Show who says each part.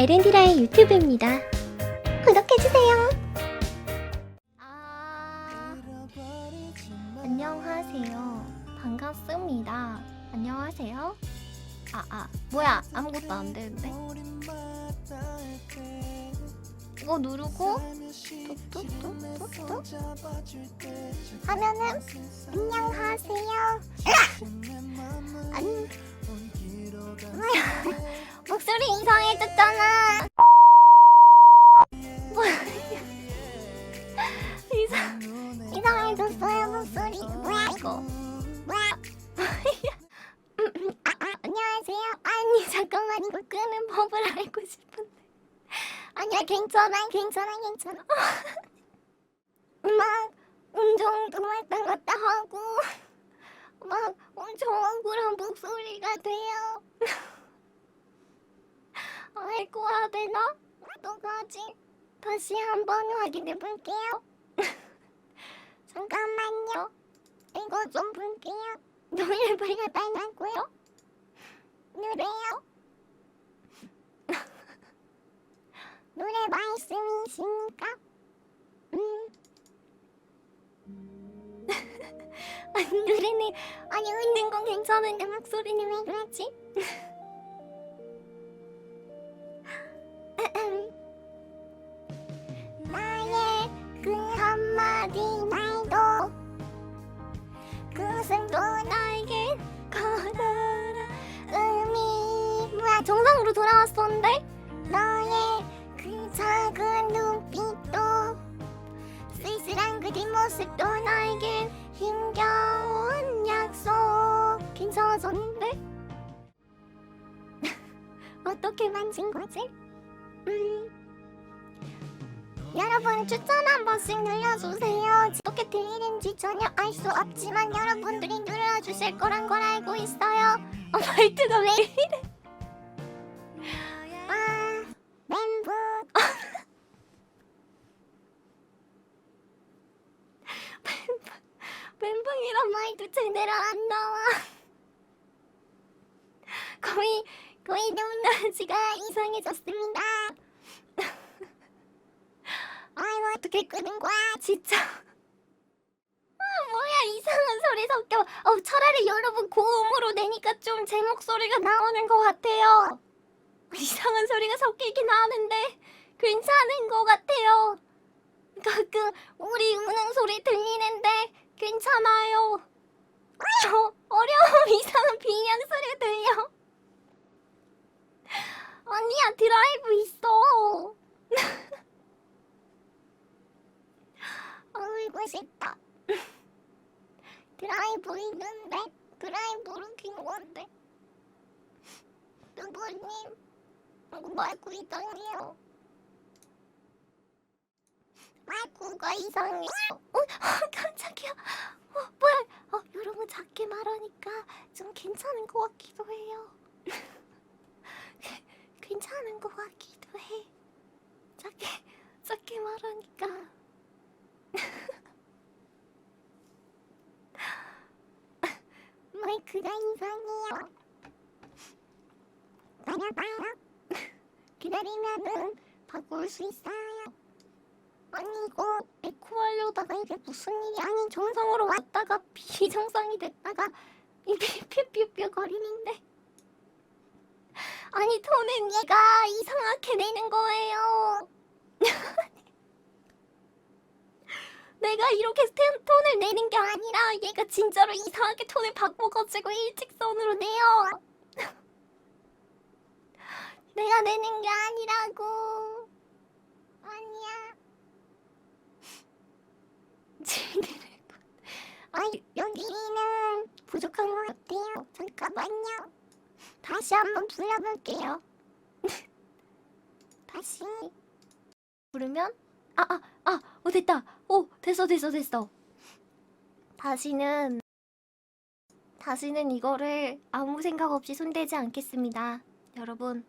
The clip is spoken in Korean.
Speaker 1: 에렌디라의 유튜브입니다. 구독해주세요. 아, 안녕하세요. 반갑습니다. 안녕하세요. 아, 아, 뭐야. 아무것도 안 되는데. 이거 누르고, 뚝뚝뚝뚝뚝. 하면은, 안녕하세요. 안, 뭐야. 목소리 이상 이거 끄는 법을 알고 싶은데. 아니야, 괜찮아, 괜찮아, 괜찮아. 막, 운동도 왔다 갔다 하고, 막, 엄청 억울한 목소리가 돼요. 해야 되나? 어떡하지? 다시 한번 확인해 볼게요. 잠깐만요. 이거 좀 볼게요. 노래 불러달라고요? 노래요? 노래 말씀이십니까? 음. 아니 노래는 아니 웃는 건 괜찮은데 목소리는 왜 그러지? 나의 그 한마디 말도 그 숨도 나에게 커다란 의미 뭐야 정상으로 돌아왔었는데 그 눈빛도 쓸쓸한 그 뒷모습도 나에겐 힘겨운 약속 괜찮아졌는데? 어떻게 만진 거지? 음. 여러분 추천 한 번씩 눌러주세요. 어떻게 들리는지 전혀 알 수 없지만 여러분들이 눌러주실 거란 걸 알고 있어요. 어, 말투가 왜 이래? 이란 말도 제대로 안 나와. 거의 거의 눈낮이가 이상해졌습니다. 아이고 어떻게 끄는 거야 진짜. 아 뭐야 이상한 소리 섞여. 어 차라리 여러분 고음으로 내니까 좀 제 목소리가 나오는 것 같아요. 이상한 소리가 섞이긴 하는데 괜찮은 것 같아요. 가끔 우리 우는 소리 들리는데 괜찮아요. 어, 어려움 이상한 비명 소리 들려. 언니야 드라이브 있어. 울고 싶다. 드라이브 있는데 드라이브로 킨 건데. 누구님 말고 이상해요. 말고가 이상해요. 어, 깜짝이야. 어, 뭐야? 어, 여러분 작게 말하니까 좀 괜찮은 것 같기도 해요. 괜찮은 것 같기도 해. 작게 작게 말하니까. 마이크가 이상해요. 기다리면은 바꿀 수 있어요. 아니 이거 에코하려다가 이게 무슨 일이 아닌 정상으로 왔다가 비정상이 됐다가 이게 뾰뾰뾰 거리는데 아니 톤은 얘가 이상하게 내는 거예요. 내가 이렇게 톤- 톤을 내는 게 아니라 얘가 진짜로 이상하게 톤을 바꿔가지고 일직선으로 내요. 내가 내는 게 아니라고. 아니야. 아니 여기는 부족한 것 같아요. 잠깐만요. 다시 한번 불러볼게요. 다시. 부르면 아아 아 어 됐다. 오 됐어 됐어 됐어. 다시는 다시는 이거를 아무 생각 없이 손대지 않겠습니다. 여러분.